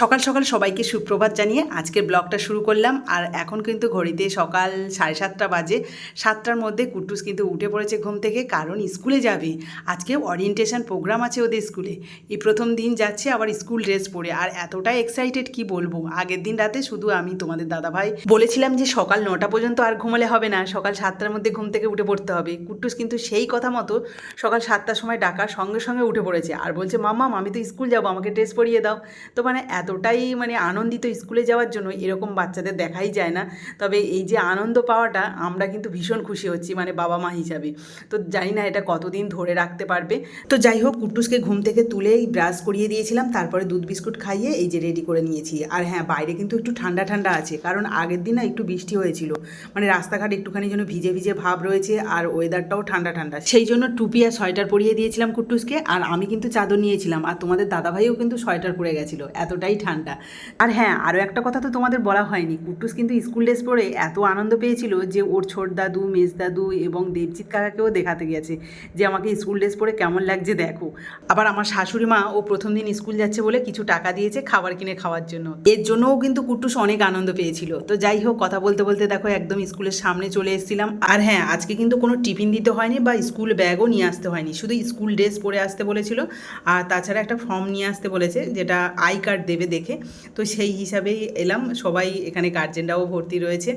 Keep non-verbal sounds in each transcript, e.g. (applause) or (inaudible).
সকাল সকাল সবাইকে সুপ্রভাত জানিয়ে আজকের ব্লগটা শুরু করলাম। আর এখন কিন্তু ঘড়িতে সকাল সাড়ে সাতটা বাজে। সাতটার মধ্যে কুট্টুস কিন্তু উঠে পড়েছে ঘুম থেকে, কারণ স্কুলে যাবে। আজকে ওরিয়েন্টেশন প্রোগ্রাম আছে ওদের স্কুলে। এই প্রথম দিন যাচ্ছে আবার স্কুল ড্রেস পরে। আর এতটাই এক্সাইটেড কি বলব? আগের দিন রাতে শুধু আমি, তোমাদের দাদাভাই বলেছিলাম যে সকাল নটা পর্যন্ত আর ঘুমালে হবে না। সকাল সাতটার মধ্যে ঘুম থেকে উঠে পড়তে হবে। কুট্টুস কিন্তু সেই কথা মতো সকাল সাতটার সময় ডাকার সঙ্গে সঙ্গে উঠে পড়েছে। আর বলছে মাম্মাম আমি তো স্কুল যাব, আমাকে ড্রেস পরিয়ে দাও। তো মানে এতটাই মানে আনন্দিত স্কুলে যাওয়ার জন্য এরকম বাচ্চাদের দেখাই যায় না। তবে এই যে আনন্দ পাওয়াটা আমরা কিন্তু ভীষণ খুশি হচ্ছি মানে বাবা মা হিসাবে। তো জানি না এটা কতদিন ধরে রাখতে পারবে। তো যাই হোক, কুট্টুসকে ঘুম থেকে তুলেই ব্রাশ করিয়ে দিয়েছিলাম, তারপরে দুধ বিস্কুট খাইয়ে এই যে রেডি করে নিয়েছি। আর হ্যাঁ বাইরে কিন্তু একটু ঠান্ডা ঠান্ডা আছে, কারণ আগের দিন না একটু বৃষ্টি হয়েছিল। মানে রাস্তাঘাট একটুখানি যেন ভিজে ভিজে ভাব রয়েছে আর ওয়েদারটাও ঠান্ডা ঠান্ডা। সেই জন্য টুপি আর সোয়েটার পরিয়ে দিয়েছিলাম কুট্টুসকে, আর আমি কিন্তু চাদর নিয়েছিলাম। আর তোমাদের দাদাভাইও কিন্তু সোয়েটার পরে গেছিল। এতটাই ঠান্ডা। আর হ্যাঁ আরও একটা কথা তো তোমাদের বলা হয়নি। কুট্টুস কিন্তু স্কুল ড্রেস পরে এত আনন্দ পেয়েছিল যে ওর ছোট দাদু, মেজ দাদু এবং দেবজিৎ কাকাকেও দেখাতে গেছে যে আমাকে স্কুল ড্রেস পরে কেমন লাগছে দেখো। আবার আমার শাশুড়ি মা ও প্রথম দিন স্কুল যাচ্ছে বলে কিছু টাকা দিয়েছে খাবার কিনে খাওয়ার জন্য। এর জন্যও কিন্তু কুট্টুস অনেক আনন্দ পেয়েছিল। তো যাই হোক, কথা বলতে বলতে দেখো একদম স্কুলের সামনে চলে এসেছিলাম। আর হ্যাঁ আজকে কিন্তু কোনো টিফিন দিতে হয়নি বা স্কুল ব্যাগও নিয়ে আসতে হয়নি। শুধু স্কুল ড্রেস পরে আসতে বলেছিল। আর তাছাড়া একটা ফর্ম নিয়ে আসতে বলেছে যেটা আই কার্ড দেবে দেখে। তো সেই হিসাবেই এলাম। সবাই এখানে গার্জেনরাও ভর্তি রয়েছে।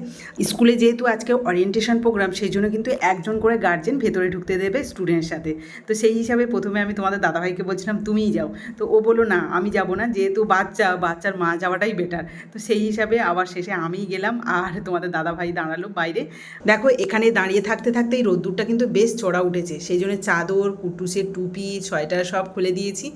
স্কুলে যেহেতু আজকে ওরিয়েন্টেশন প্রোগ্রাম সেই জন্য কিন্তু একজন করে গার্জেন ভেতরে ঢুকতে দেবে স্টুডেন্টের সাথে। তো সেই হিসাবে প্রথমে আমি তোমাদের দাদাভাইকে বলছিলাম, তুমিই যাও। তো ও বলল, না, আমি যাব না। যেহেতু বাচ্চা, বাচ্চার মা যাওয়াটাই বেটার তো সেই হিসাবে আবার শেষে আমিই গেলাম। আর তোমাদের দাদাভাই দাঁড়াল বাইরে। দেখো, এখানে দাঁড়িয়ে থাকতে থাকতে এই রোদ্দুরটা কিন্তু বেশ চড়া উঠেছে। সেই জন্য চাদর, কুটুসের টুপি, সোয়েটার সব খুলে দিয়েছি।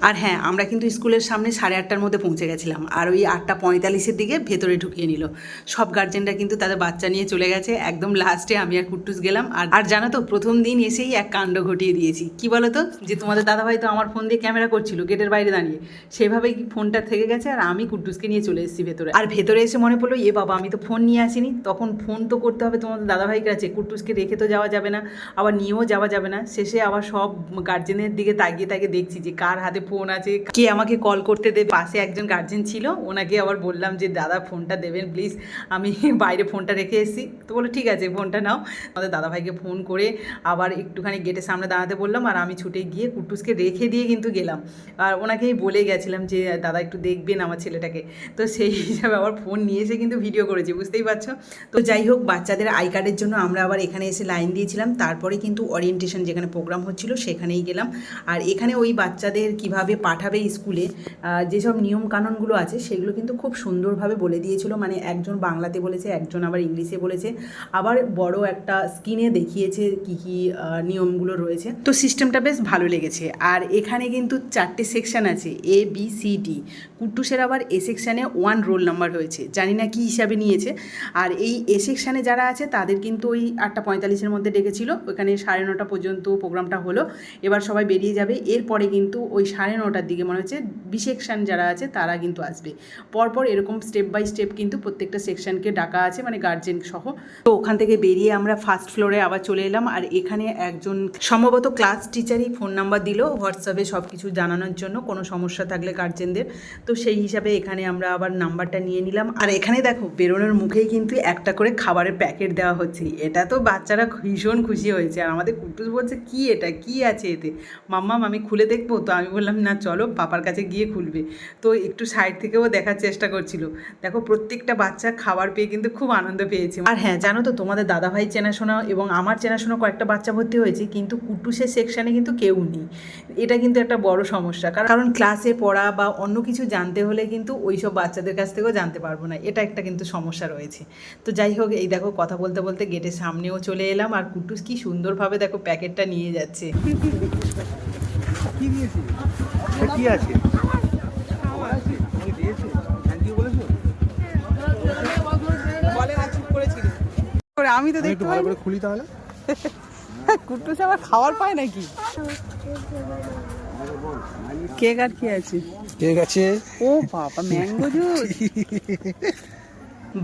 আর হ্যাঁ আমরা কিন্তু স্কুলের সামনে সাড়ে আটটার মধ্যে পৌঁছে গেছিলাম আর ওই আটটা পঁয়তাল্লিশের দিকে ভেতরে ঢুকিয়ে নিল। সব গার্জেনরা কিন্তু তাদের বাচ্চা নিয়ে চলে গেছে। একদম লাস্টে আমি আর কুট্টুস গেলাম। আর আর জানো তো, প্রথম দিন এসেই এক কাণ্ড ঘটিয়ে দিয়েছি। কি বলো তো যে তোমাদের দাদাভাই তো আমার ফোন দিয়ে ক্যামেরা করছিল গেটের বাইরে দাঁড়িয়ে। সেভাবেই ফোনটা থেকে গেছে আর আমি কুট্টুসকে নিয়ে চলে এসেছি ভেতরে। আর ভেতরে এসে মনে পড়ল, এ বাবা, আমি তো ফোন নিয়ে আসিনি। তখন ফোন তো করতে হবে তোমাদের দাদাভাই কাছে কুট্টুসকে রেখে তো যাওয়া যাবে না, আবার নিয়েও যাওয়া যাবে না। শেষে আবার সব গার্জেনের দিকে তাকিয়ে তাকিয়ে দেখছি যে কার হাতে ফোন আছে। কে আমাকে কল করতে দে পাশে একজন গার্জেন ছিল। ওনাকে আবার বললাম যে, দাদা, ফোনটা দেবেন প্লিজ আমি বাইরে ফোনটা রেখে এসেছি। তো বলো ঠিক আছে, ফোনটা নাও। আমাদের দাদাভাইকে ফোন করে আবার একটুখানি গেটের সামনে দাঁড়াতে বললাম। আর আমি ছুটে গিয়ে কুটুসকে রেখে দিয়ে কিন্তু গেলাম। আর ওনাকেই বলে গেছিলাম যে, দাদা, একটু দেখবেন আমার ছেলেটাকে। তো সেই হিসাবে আবার ফোন নিয়ে এসে কিন্তু ভিডিও করেছি, বুঝতেই পারছ? তো যাই হোক, বাচ্চাদের আই কার্ডের জন্য আমরা আবার এখানে এসে লাইন দিয়েছিলাম। তারপরে কিন্তু ওরিয়েন্টেশন যেখানে প্রোগ্রাম হচ্ছিল, সেখানেই গেলাম। আর এখানে ওই বাচ্চাদের কীভাবে পাঠাবে স্কুলে যেসব নিয়ম কানুনগুলো আছে সেগুলো কিন্তু খুব সুন্দরভাবে বলে দিয়েছিল। মানে একজন বাংলাতে বলেছে, একজন আবার ইংলিশে বলেছে। আবার বড় একটা স্ক্রিনে দেখিয়েছে কি কি নিয়মগুলো রয়েছে। তো সিস্টেমটা বেশ ভালো লেগেছে। আর এখানে কিন্তু চারটে সেকশান আছে, এ, বি, সি, ডি। কুট্টুসের আবার এ সেকশানে ওয়ান রোল নাম্বার হয়েছে। জানি না কি হিসাবে নিয়েছে। আর এই এ সেকশানে যারা আছে তাদের কিন্তু ওই আটটা পঁয়তাল্লিশের মধ্যে ডেকেছিল। ওখানে সাড়ে নটা পর্যন্ত প্রোগ্রামটা হলো। এবার সবাই বেরিয়ে যাবে। এরপরে কিন্তু ওই সাড়ে নটার দিকে মনে হচ্ছে বি সেকশান যারা আছে তারা কিন্তু আসবে। পরপর এরকম স্টেপ বাই স্টেপ কিন্তু প্রত্যেকটা সেকশনকে ডাকা আছে মানে গার্জেন সহ। তো ওখান থেকে বেরিয়ে আমরা ফার্স্ট ফ্লোরে আবার চলে এলাম আর এখানে একজন সম্ভবত ক্লাস টিচারই ফোন নাম্বার দিল, হোয়াটসঅ্যাপে সব কিছু জানানোর জন্য, কোনো সমস্যা থাকলে গার্জেনদের তো সেই হিসাবে এখানে আমরা আবার নাম্বারটা নিয়ে নিলাম। আর এখানে দেখো, বেরোনোর মুখেই কিন্তু একটা করে খাবারের প্যাকেট দেওয়া হচ্ছে। এটা তো বাচ্চারা ভীষণ খুশি হয়েছে। আর আমাদের কুটুস বলছে, কি এটা? কি আছে এতে? মাম্মাম আমি খুলে দেখব? তো আমি বললাম না, চলো পাপার কাছে গিয়ে খুলবে। তো একটু সাইড থেকেও দেখার চেষ্টা করছিল। দেখো, প্রত্যেকটা বাচ্চা খাবার পেয়ে কিন্তু খুব আনন্দ পেয়েছে। আর হ্যাঁ জানো তো, তোমাদের দাদাভাই চেনাশোনা এবং আমার চেনাশোনা কয়েকটা বাচ্চা ভর্তি হয়েছে, কিন্তু কুটুসের সেকশানে কিন্তু কেউ নেই। এটা কিন্তু একটা বড় সমস্যা। কারণ কারণ ক্লাসে পড়া বা অন্য কিছু জানতে হলে কিন্তু ওই সব বাচ্চাদের কাছ থেকেও জানতে পারব না। এটা একটা কিন্তু সমস্যা রয়েছে। তো যাই হোক, এই দেখো, কথা বলতে বলতে গেটের সামনেও চলে এলাম। আর কুটুস কি সুন্দরভাবে দেখো প্যাকেটটা নিয়ে যাচ্ছে। কি দিয়েছে? কি আছে? আমি তো একটু ভালো করে খুলি তাহলে। (laughs) কুটুস আবার খাবার পায় নাকি? কেক আর কি আছে? ঠিক আছে। ও বাবা ম্যাঙ্গো জুস? (laughs)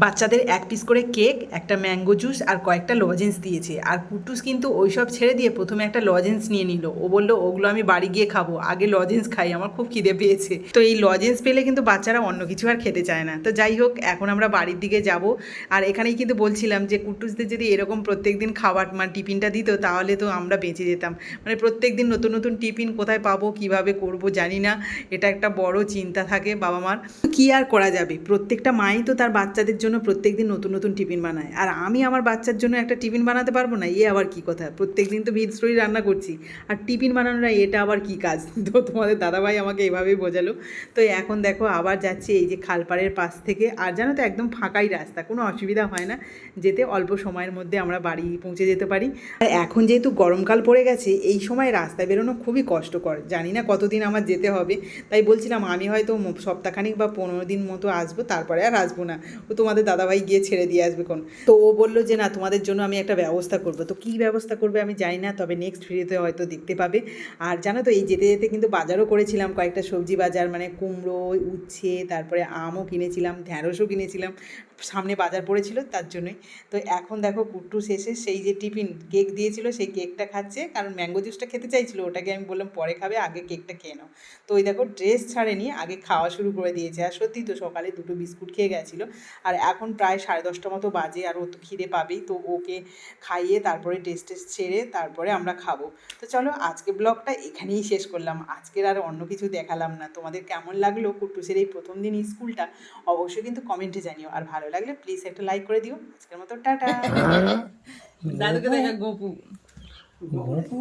বাচ্চাদের এক পিস করে কেক একটা ম্যাঙ্গো জুস আর কয়েকটা লজেন্স দিয়েছে। আর কুটুস কিন্তু ওইসব ছেড়ে দিয়ে প্রথমে একটা লজেন্স নিয়ে নিল। ও বলল, ওগুলো আমি বাড়ি গিয়ে খাব। আগে লজেন্স খাই, আমার খুব খিদে পেয়েছে। তো এই লজেন্স পেলে কিন্তু বাচ্চারা অন্য কিছু আর খেতে চায় না। তো যাই হোক, এখন আমরা বাড়ির দিকে যাব। আর এখানেই কিন্তু বলছিলাম যে, কুটুসদের যদি এরকম প্রত্যেক দিন খাবার মানে টিফিনটা দিত, তাহলে তো আমরা বেঁচে যেতাম। মানে প্রত্যেক দিন নতুন নতুন টিফিন কোথায় পাবো, কীভাবে করব জানি না। এটা একটা বড় চিন্তা থাকে বাবা মার কি আর করা যাবে? প্রত্যেকটা মাই তো তার বাচ্চাদের জন্য প্রত্যেক দিন নতুন নতুন টিফিন বানায়। আর আমি আমার বাচ্চার জন্য একটা টিফিন বানাতে পারব না, এ আবার কি কথা? প্রত্যেক দিন তো ভিতস্টোরি রান্না করছি। আর টিফিন বানানোটা এটা আবার কি কাজ? (laughs) তো তোমাদের দাদাভাই আমাকে এভাবেই বোঝালো। তো এখন দেখো, আবার যাচ্ছি এই যে খালপাড়ের পাশ থেকে। আর জানো তো, একদম ফাঁকাই রাস্তা, কোনো অসুবিধা হয় না। যেতে অল্প সময়ের মধ্যে আমরা বাড়ি পৌঁছে যেতে পারি। আর এখন যেহেতু গরমকাল পড়ে গেছে, এই সময় রাস্তায় বেরোনো খুবই কষ্টকর। জানি না কতদিন আমার যেতে হবে। তাই বলছিলাম, আমি হয়তো সপ্তাহখানিক বা পনেরো দিন মতো আসব, তারপরে আর আসব না। ও তোমাদের দাদাভাই গিয়ে ছেড়ে দিয়ে আসবে কোন? তো ও বলল যে, না, তোমাদের জন্য আমি একটা ব্যবস্থা করব। তো কী ব্যবস্থা করবে আমি জানি না, তবে নেক্সট ভিডিওতে হয়তো দেখতে পাবে। আর জানো তো, এই যেতে যেতে কিন্তু বাজারও করেছিলাম, কয়েকটা সবজি বাজার মানে কুমড়ো, উচ্ছে, তারপরে আমও কিনেছিলাম, ঢ্যাঁড়সও কিনেছিলাম। সামনে বাজার পড়েছিল তার জন্যই। তো এখন দেখো কুট্টু শেষে সেই যে টিফিন কেক দিয়েছিল সেই কেকটা খাচ্ছে, কারণ ম্যাঙ্গো জুসটা খেতে চাইছিল, ওটাকে আমি বললাম পরে খাবে, আগে কেকটা খেয়ে নাও। তো ওই দেখো ড্রেস ছাড়েনি, আগে খাওয়া শুরু করে দিয়েছে। আর সত্যি তো সকালে দুটো বিস্কুট খেয়ে গেছিল, আর এখন প্রায় সাড়ে দশটা মতো বাজে, আর ও তো খিদে পাবেই, তো ওকে খাইয়ে তারপরে টেস্ট টেস্ট ছেড়ে তারপরে আমরা খাব। তো চলো আজকে ব্লগটা এখানেই শেষ করলাম। আজকের আর অন্য কিছু দেখালাম না। তোমাদের কেমন লাগল কুট্টুসের এই প্রথম দিন স্কুলটা, অবশ্যই কিন্তু কমেন্টে জানিও। আর ভালো লাগলে প্লিজ একটা লাইক করে দিও। আজকের মতো টাটা। (laughs) দাদুকে দেখা গোপু। গপু।